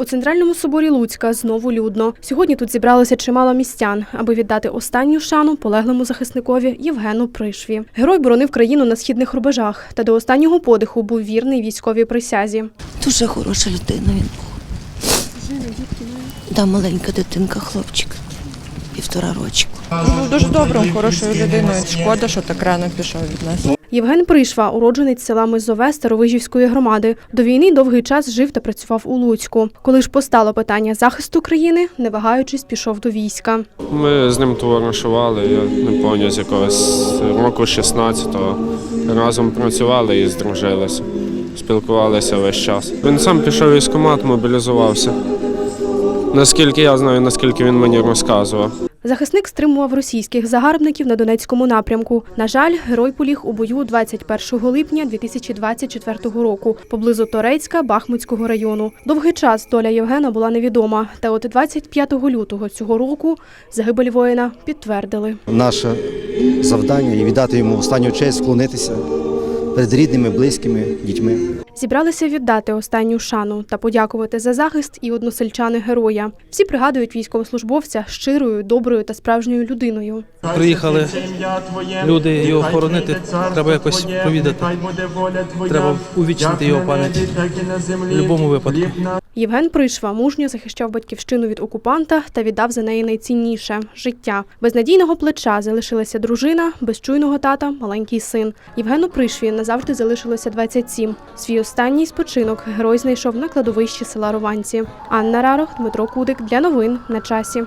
У центральному соборі Луцька знову людно. Сьогодні тут зібралося чимало містян, аби віддати останню шану полеглому захисникові Євгену Пришві. Герой боронив країну на східних рубежах та до останнього подиху був вірний військовій присязі. Дуже хороша людина він був. Да, маленька дитинка, хлопчик, півтора рочку. Був дуже добрим, хорошою людиною. Шкода, що так рано пішов від нас. Євген Пришва, уродженець села Мизове Старовижівської громади. До війни довгий час жив та працював у Луцьку. Коли ж постало питання захисту країни, не вагаючись, пішов до війська. Ми з ним товаришували, я не пам'ятаю, з якогось року 16-го. Разом працювали і здружилися, спілкувалися весь час. Він сам пішов в військкомат, мобілізувався. Наскільки я знаю, наскільки він мені розказував. Захисник стримував російських загарбників на Донецькому напрямку. На жаль, герой поліг у бою 21 липня 2024 року поблизу Торецька Бахмутського району. Довгий час доля Євгена була невідома. Та от 25 лютого цього року загибель воїна підтвердили. Наше завдання і віддати йому останню честь, вклонитися перед рідними, близькими, дітьми. Зібралися віддати останню шану та подякувати за захист і односельчани героя. Всі пригадують військовослужбовця щирою, доброю та справжньою людиною. Приїхали люди його хоронити, треба якось повідати. Треба увічнити його пам'ять в будь-якому випадку. Євген Пришва мужньо захищав батьківщину від окупанта та віддав за неї найцінніше життя. Без надійного плеча залишилася дружина, без чуйного тата маленький син. Євгену Пришві назавжди залишилося 27. Свій останній спочинок герой знайшов на кладовищі села Рованці. Анна Рарох, Дмитро Кудик для новин на часі.